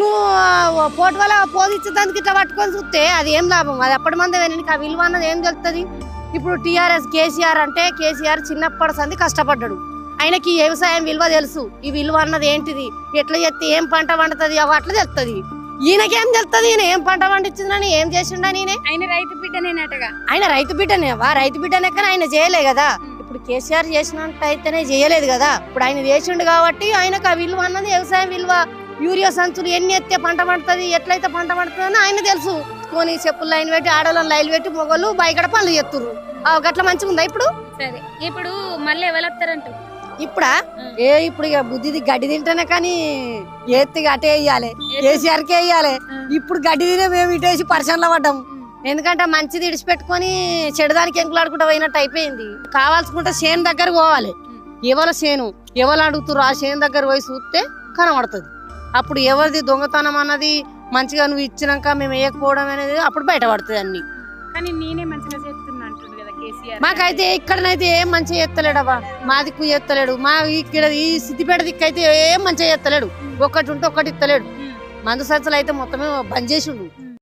నువ్వు పోటు వల్ల పోదు ఇచ్చేదానికి ఇట్లా పట్టుకొని చూస్తే అది ఏం లాభం? అది అప్పటి మంది నీకు ఆ విలువ అన్నది ఏం తెలుస్తుంది ఇప్పుడు టీఆర్ఎస్ కేసీఆర్ అంటే కేసీఆర్ చిన్నప్పటి సంది కష్టపడ్డాడు. ఆయనకి ఈ వ్యవసాయం విలువ తెలుసు. ఈ విలువ అన్నది ఏంటిది? ఎట్లా చేస్తే ఏం పంట పండుతుంది? అవి అట్లా తెలుస్తుంది ఈయనకేం తెలుస్తుంది ఈయన ఏం పంట పండించిందని ఏం చేసిండా నేనే ఆయన రైతు బిడ్డనేనటగా. ఆయన రైతు బిడ్డనేవా? రైతు బిడ్డనెక్కన ఆయన చేయలే కదా. ఇప్పుడు కేసీఆర్ చేసినట్టు అయితేనే చేయలేదు కదా. ఇప్పుడు ఆయన చేసిండు కాబట్టి ఆయనకు ఆ విలువ అన్నది వ్యవసాయం విలువ. యూరియా సంచులు ఎన్ని ఎత్తే పంట పండుతుంది ఎట్లయితే పంట పండుతుంది అని ఆయన తెలుసు. కొని చెప్పులు లైన్ పెట్టి ఆడవాళ్ళని లైన్ పెట్టి మొగలు బయకడ పనులు ఆ గట్ల మంచిగా ఉందా ఇప్పుడు? సరే ఇప్పుడు మళ్ళీ ఎవరు వస్తారంట? ఇప్పుడా? ఏ ఇప్పుడు ఇక బుద్ధిది గడ్డి తింటేనే కానీ ఎత్తి అటే వేయాలి. కేసీఆర్ కే వేయాలి. ఇప్పుడు గడ్డి తినే మేము ఇటేసి పరిశ్రమలో పడ్డాం ఎందుకంటే మంచిది ఇడిచిపెట్టుకొని చెడుదానికి ఎంకులాడుకుంటూ పోయినట్టు అయిపోయింది. కావాల్సుకుంటే చేను దగ్గర పోవాలి. ఎవరి చేను ఎవరు అడుగుతుర్రు? ఆ చేను దగ్గర పోయి చూస్తే కనబడుతుంది. అప్పుడు ఎవరిది దొంగతనం అన్నది మంచిగా నువ్వు ఇచ్చినాక మేము వేయకపోవడం అనేది అప్పుడు బయటపడుతుంది అన్ని. కానీ నేనే మంచిగా చేస్తున్నా అంటుండు కదా కేసీఆర్ మాకైతే ఇక్కడనైతే ఏం మంచిగా చేస్తలేడబ్బా మా దిక్కు చేస్తలేడు. మా ఇక్కడ ఈ సిద్దిపేట దిక్కు అయితే ఏం మంచిగా చేస్తలేడు. ఒక్కటి ఉంటే ఒక్కటి ఇస్తలేడు. మందు సంచులు అయితే మొత్తమే బంద్ చేసిండు.